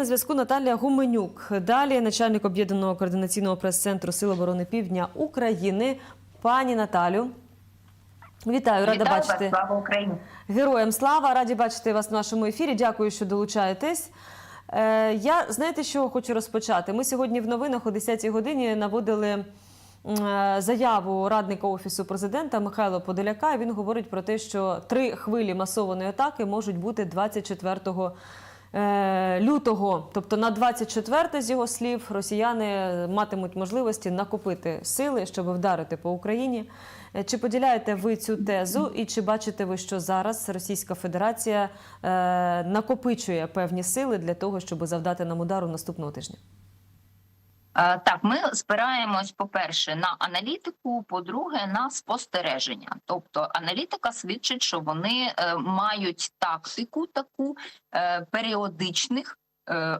На зв'язку Наталія Гуменюк. Далі начальник об'єднаного координаційного прес-центру Сил оборони Півдня України. Пані Наталю, вітаю, рада Вітаю бачити. вас, слава Україні. Героям слава, раді бачити вас в нашому ефірі. Дякую, що долучаєтесь. Е, я знаєте, що хочу розпочати? Ми сьогодні в новинах о 10-й годині наводили е, заяву радника офісу президента Михайла Подоляка. Він говорить про те, що три хвилі масованої атаки можуть бути 24 е, лютого. Тобто на 24 з його слів росіяни матимуть можливості накопити сили, щоб вдарити по Україні. Е, Чи поділяєте ви цю тезу, і чи бачите ви, що зараз Російська Федерація е, накопичує певні сили для того, щоб завдати нам удару наступного тижня? Е, Так, ми спираємось, по-перше, на аналітику, по-друге, на спостереження. Тобто аналітика свідчить, що вони е, мають тактику таку е, періодичних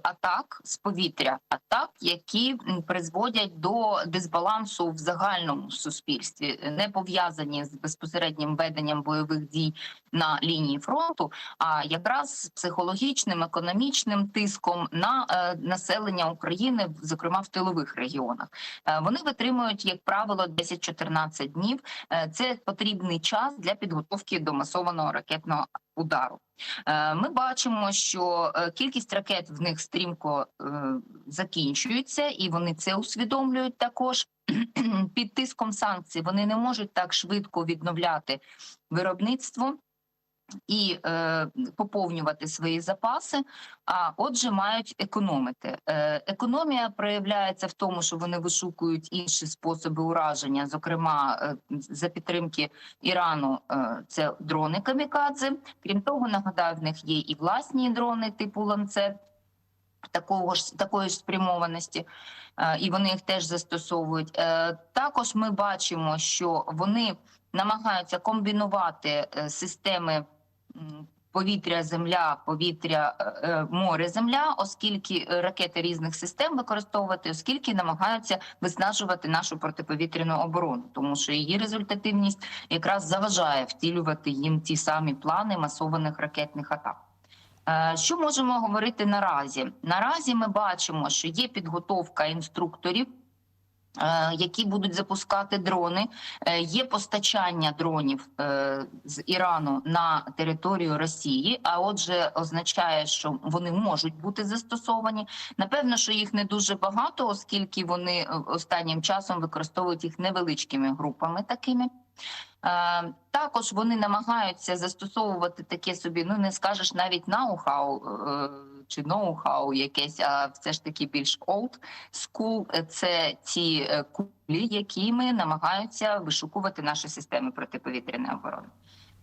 атак з повітря, атак, які призводять до дисбалансу в загальному суспільстві, не пов'язані з безпосереднім веденням бойових дій на лінії фронту, а якраз з психологічним, економічним тиском на е, населення України, зокрема в тилових регіонах. Е, вони витримують, як правило, 10-14 днів. Е, це потрібний час для підготовки до масованого ракетного удару. Е, Ми бачимо, що е, кількість ракет в них стрімко е, закінчується, і вони це усвідомлюють також. Під тиском санкцій вони не можуть так швидко відновляти виробництво і е, поповнювати свої запаси, а отже, мають економити. Е, економія проявляється в тому, що вони вишукують інші способи ураження, зокрема е, за підтримки Ірану, е, це дрони камікадзе. Крім того, нагадаю, в них є і власні дрони типу ланцет. Такого ж такої ж спрямованості, е, і вони їх теж застосовують. Е, Також ми бачимо, що вони намагаються комбінувати е, системи повітря, земля, повітря, е, е, море, земля, оскільки ракети різних систем використовувати, оскільки намагаються виснажувати нашу протиповітряну оборону, тому що її результативність якраз заважає втілювати їм ті самі плани масованих ракетних атак. Е, Що можемо говорити наразі? Наразі ми бачимо, що є підготовка інструкторів, які будуть запускати дрони. Е, Є постачання дронів е, з Ірану на територію Росії. А отже, означає, що вони можуть бути застосовані. Напевно, що їх не дуже багато, оскільки вони е, останнім часом використовують їх невеличкими групами такими. Е, Також вони намагаються застосовувати таке собі, ну не скажеш навіть ноу-хау е, чи ноу-хау якесь, а все ж таки більш old school. Це ті е, кулі, якими намагаються вишукувати наші системи протиповітряної оборони.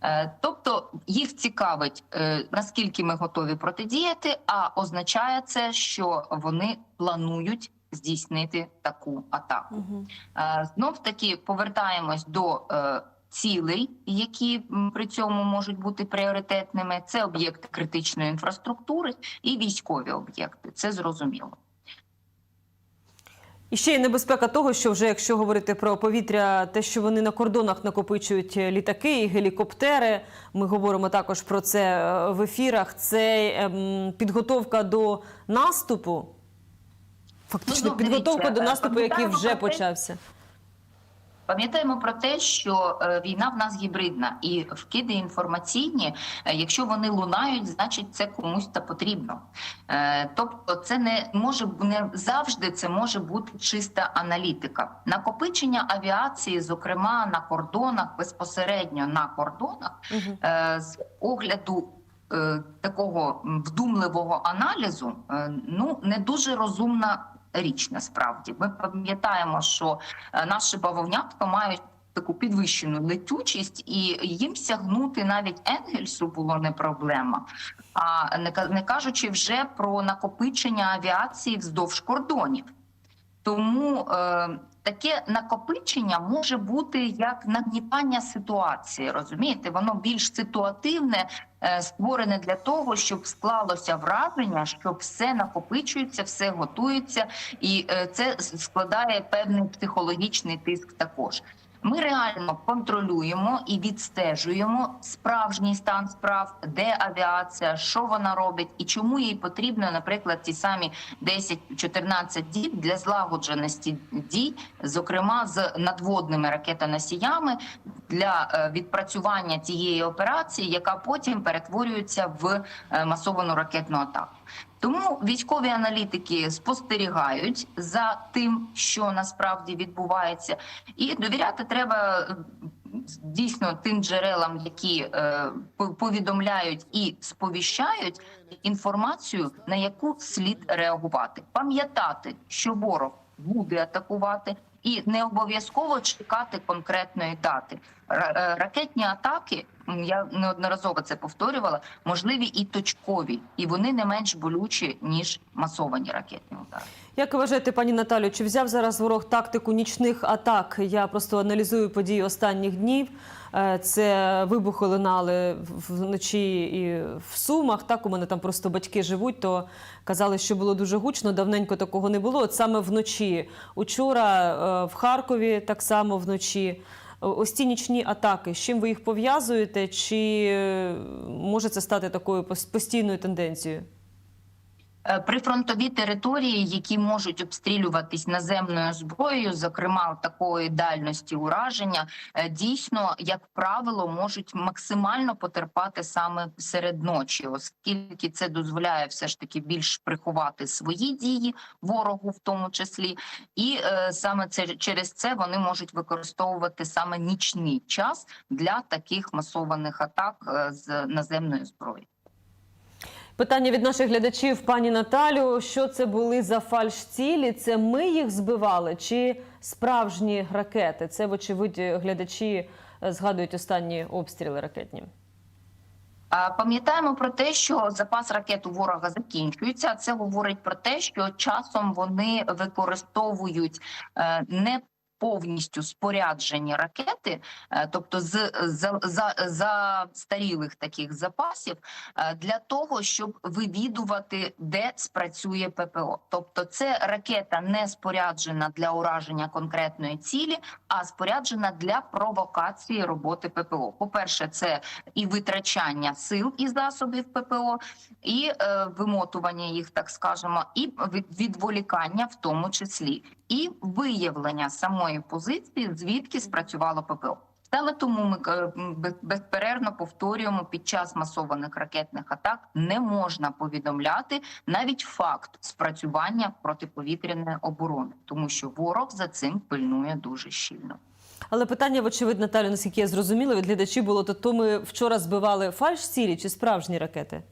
Е, Тобто їх цікавить, е, наскільки ми готові протидіяти, а означає це, що вони планують здійснити таку атаку. Угу. Знов таки повертаємось до е, цілей, які при цьому можуть бути пріоритетними. Це об'єкти критичної інфраструктури і військові об'єкти. Це зрозуміло. І ще є небезпека того, що вже якщо говорити про повітря, те, що вони на кордонах накопичують літаки і гелікоптери. Ми говоримо також про це е, в ефірах. Це ем, підготовка до наступу. Фактично, Ну, підготовка дивіться, до е, наступу, який вже почався. Пам'ятаємо про те, що е, війна в нас гібридна, і вкиди інформаційні, е, якщо вони лунають, значить це комусь та потрібно. Е, Тобто, це не може не завжди це може бути чиста аналітика. Накопичення авіації, зокрема на кордонах, безпосередньо на кордонах, Угу. з огляду. Такого вдумливого аналізу ну не дуже розумна річ насправді. Ми пам'ятаємо, що е, наші бавовнятка мають таку підвищену летючість, і їм сягнути навіть Енгельсу було не проблема. А не кажучи вже про накопичення авіації вздовж кордонів. Тому е, таке накопичення може бути як нагнітання ситуації. Розумієте, воно більш ситуативне, створене для того, щоб склалося враження, що все накопичується, все готується, і е, це складає певний психологічний тиск також. Ми реально контролюємо і відстежуємо справжній стан справ, де авіація, що вона робить, і чому їй потрібно, наприклад, ті самі 10-14 діб для злагодженості дій, зокрема з надводними ракетоносіями, для е, відпрацювання цієї операції, яка потім перетворюється в е, масовану ракетну атаку. Тому військові аналітики спостерігають за тим, що насправді відбувається, і довіряти треба дійсно тим джерелам, які е, повідомляють і сповіщають інформацію, на яку слід реагувати, пам'ятати, що ворог буде атакувати. І не обов'язково чекати конкретної дати. Е, Ракетні атаки, я неодноразово це повторювала, можливі і точкові, і вони не менш болючі ніж масовані ракетні удари. Як вважаєте, пані Наталю, чи взяв зараз ворог тактику нічних атак? Я просто аналізую події останніх днів. Е, Це вибухи лунали вночі і в Сумах. Так, у мене там просто батьки живуть, то казали, що було дуже гучно. Давненько такого не було. От саме вночі. Учора е, в Харкові так само вночі. Ось ці нічні атаки. З чим ви їх пов'язуєте? Чи е, може це стати такою постійною тенденцією? Е, Прифронтові території, які можуть обстрілюватись наземною зброєю, зокрема такої дальності ураження, е, дійсно, як правило, можуть максимально потерпати саме серед ночі, оскільки це дозволяє все ж таки більш приховати свої дії ворогу, в тому числі, і е, саме це через це вони можуть використовувати саме нічний час для таких масованих атак е, з наземної зброї. Питання від наших глядачів, пані Наталю. Що це були за фальш-цілі? Це ми їх збивали чи справжні ракети? Це, вочевидь, глядачі е, згадують останні обстріли ракетні. Пам'ятаємо про те, що запас ракет у ворога закінчується. Це говорить про те, що часом вони використовують е, не повністю споряджені ракети, е, тобто з за, за, застарілих таких запасів, е, для того, щоб вивідувати, де спрацює ППО. Тобто, це ракета не споряджена для ураження конкретної цілі, а споряджена для провокації роботи ППО. По перше, це і витрачання сил і засобів ППО, і е, вимотування їх, так скажемо, і відволікання в тому числі, і виявлення самої позиції, звідки спрацювало ППО. Саме тому ми е, безперервно повторюємо під час масованих ракетних атак не можна повідомляти навіть факт спрацювання протиповітряної оборони, тому що ворог за цим пильнує дуже щільно. Але питання, вочевидь, Наталю, наскільки я зрозуміла, від глядачів було, то, то ми вчора збивали фальш-цілі чи справжні ракети?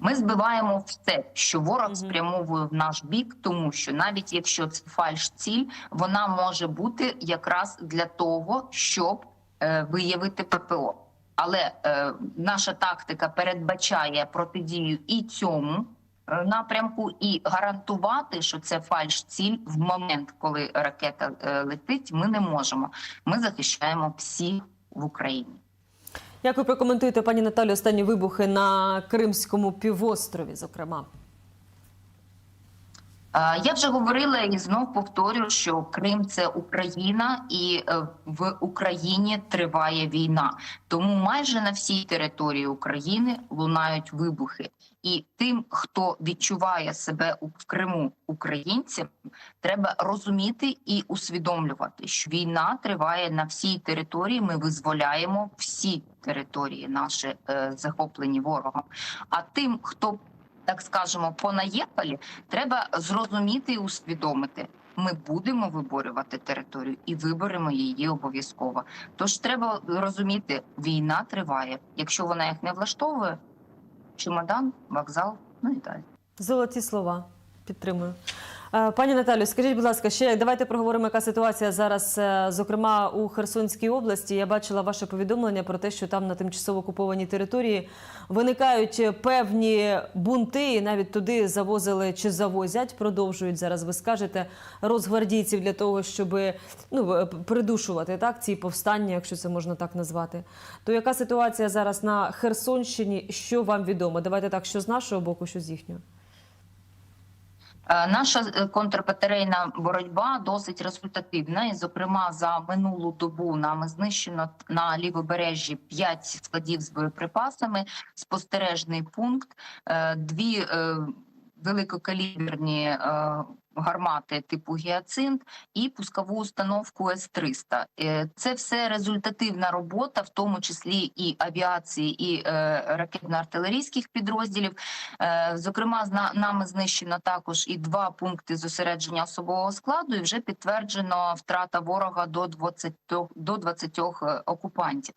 Ми збиваємо все, що ворог спрямовує в наш бік, тому що навіть якщо це фальш-ціль, вона може бути якраз для того, щоб е, виявити ППО. Але е, наша тактика передбачає протидію і цьому е, напрямку, і гарантувати, що це фальш-ціль в момент, коли ракета е, летить, ми не можемо. Ми захищаємо всіх в Україні. Як ви прокоментуєте, пані Наталі, останні вибухи на Кримському півострові, зокрема? Е, Я вже говорила і знов повторю, що Крим це Україна, і е, в Україні триває війна. Тому майже на всій території України лунають вибухи. І тим, хто відчуває себе в Криму українцем, треба розуміти і усвідомлювати, що війна триває на всій території. Ми визволяємо всі території наші е, захоплені ворогом. А тим, хто так скажемо, понаєхалі, треба зрозуміти і усвідомити. Ми будемо виборювати територію і виберемо її обов'язково. Тож треба розуміти, війна триває. Якщо вона їх не влаштовує, чемодан, вокзал, ну і далі. Золоті слова. Підтримую. Е, Пані Наталю, скажіть, будь ласка, ще давайте проговоримо, яка ситуація зараз, е, зокрема у Херсонській області. Я бачила ваше повідомлення про те, що там на тимчасово окупованій території виникають певні бунти, і навіть туди завозили чи завозять, продовжують зараз. Ви скажете розгвардійців для того, щоб ну е, придушувати так ці повстання, якщо це можна так назвати. То яка ситуація зараз на Херсонщині? Що вам відомо? Давайте так, що з нашого боку, що з їхнього. Е, Наша е, контрбатарейна боротьба досить результативна, і, зокрема, за минулу добу нами знищено на лівобережжі 5 складів з боєприпасами, спостережний пункт, е, дві великокаліберні гармати типу гіацинт і пускову установку С-300. Е, Це все результативна робота, в тому числі і авіації, і е, ракетно-артилерійських підрозділів. Е, Зокрема, зна- нами знищено також і два пункти зосередження особового складу, і вже підтверджено втрата ворога до 20, до 20 е, окупантів.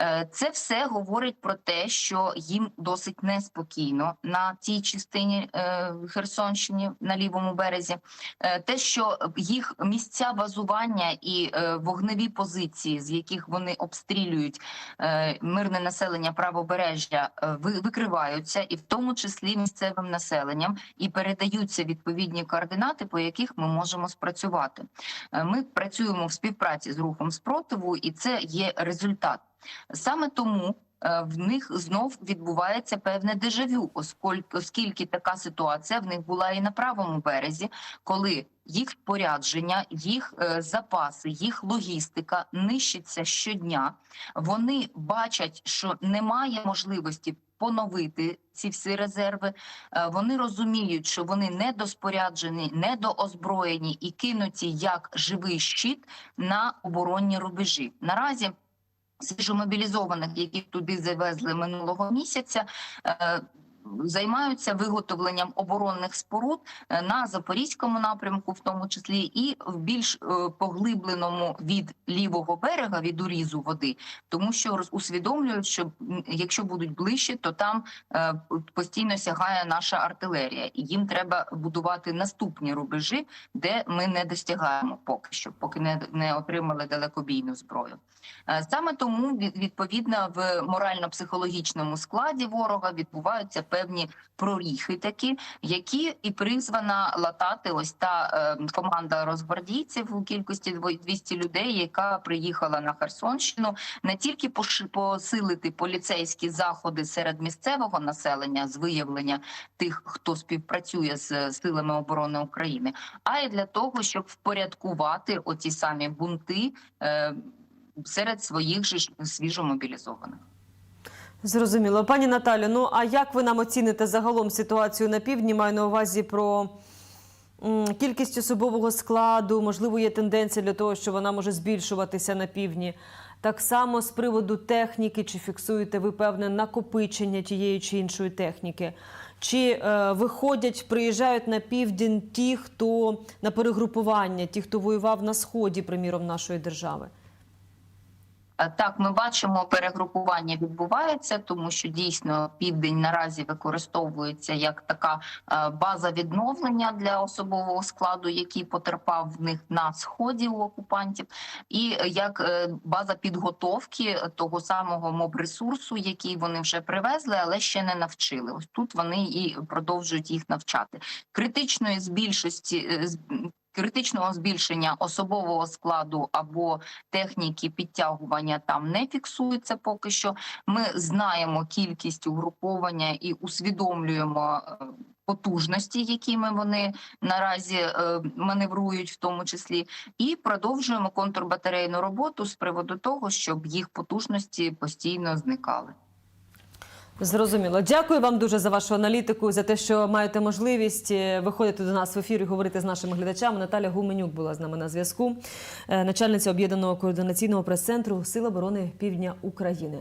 Е, Це все говорить про те, що їм досить неспокійно на цій частині е, Херсонщині на лівому березі. Е, Те, що їх місця базування і вогневі позиції, з яких вони обстрілюють мирне населення правобережжя, викриваються, і в тому числі місцевим населенням, і передаються відповідні координати, по яких ми можемо спрацювати. Ми працюємо в співпраці з рухом спротиву, і це є результат. Саме тому е, в них знов відбувається певне дежавю, оскільки, оскільки така ситуація в них була і на правому березі, коли їх спорядження, їх е, запаси, їх логістика нищиться щодня. Вони бачать, що немає можливості поновити ці всі резерви. Е, Вони розуміють, що вони недоспоряджені, недоозброєні і кинуті як живий щит на оборонні рубежі. Наразі свіжомобілізованих, яких туди завезли минулого місяця. Займаються виготовленням оборонних споруд е, на запорізькому напрямку, в тому числі, і в більш е, поглибленому від лівого берега від урізу води, тому що усвідомлюють, що якщо будуть ближче, то там е, постійно сягає наша артилерія, і їм треба будувати наступні рубежі, де ми не достигаємо поки що, поки не, не отримали далекобійну зброю. Саме тому від- відповідно в морально-психологічному складі ворога відбуваються певні проріхи, такі які і призвана латати ось та е, команда розгвардійців у кількості дво- 200 людей, яка приїхала на Херсонщину, не тільки посилити поліцейські заходи серед місцевого населення з виявлення тих, хто співпрацює з силами оборони України, а й для того, щоб впорядкувати оці самі бунти. Е, серед своїх же свіжомобілізованих. Зрозуміло. Пані Наталю, ну а як ви нам оціните загалом ситуацію на півдні? Маю на увазі про кількість особового складу, можливо, є тенденція для того, що вона може збільшуватися на півдні. Так само з приводу техніки, чи фіксуєте ви певне накопичення тієї чи іншої техніки? Чи е, виходять, приїжджають на південь ті, хто на перегрупування, ті, хто воював на сході, приміром, нашої держави? Е, Так, ми бачимо, перегрупування відбувається, тому що дійсно південь наразі використовується як така е, база відновлення для особового складу, який потерпав в них на сході у окупантів, і е, як база підготовки того самого моб-ресурсу, який вони вже привезли, але ще не навчили. Ось тут вони і продовжують їх навчати. Критичної збільшості з- критичного збільшення особового складу або техніки підтягування там не фіксується поки що. Ми знаємо кількість угруповання і усвідомлюємо е, потужності, якими вони наразі е, маневрують, в тому числі, і продовжуємо контрбатарейну роботу з приводу того, щоб їх потужності постійно зникали. Зрозуміло. Дякую вам дуже за вашу аналітику, за те, що маєте можливість е, виходити до нас в ефір і говорити з нашими глядачами. Наталя Гуменюк була з нами на зв'язку, е, начальниця об'єднаного координаційного прес-центру Сил оборони Півдня України.